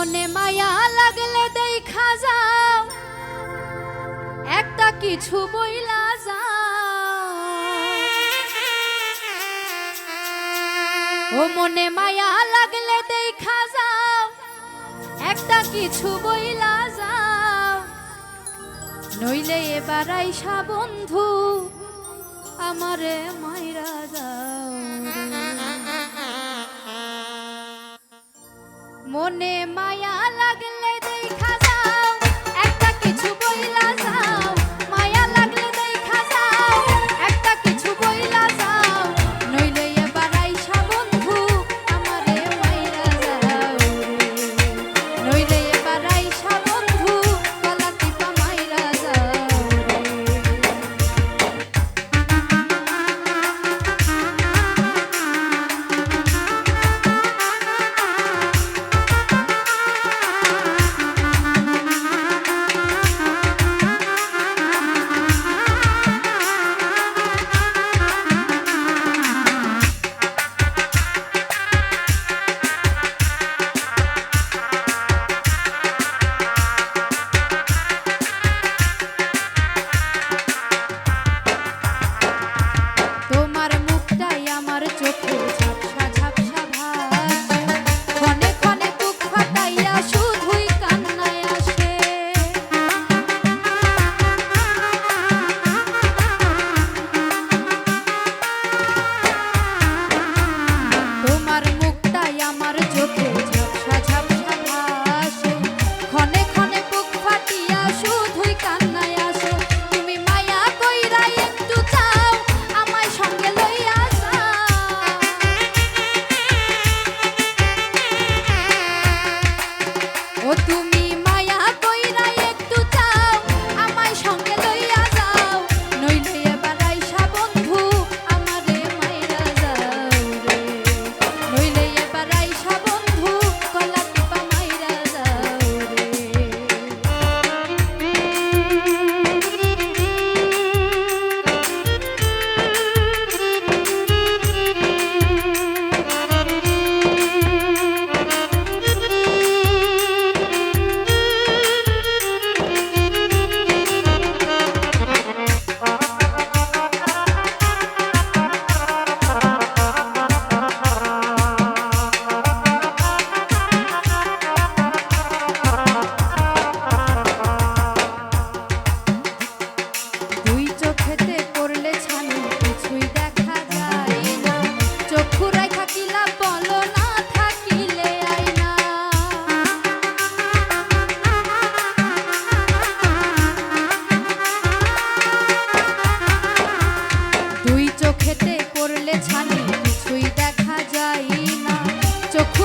মনে মায়া লাগলে দেখা যাও। একটা কিছু বইলা যাও। ও মনে মায়া লাগলে দেখা যাও। একটা কিছু বইলা যাও। নইলে এবার আইসা বন্ধু, আমারে মাইরা যাও মনে মায়া তুমি চোখেতে করলে ছানি কিছুই দেখা যায় না চক্ষু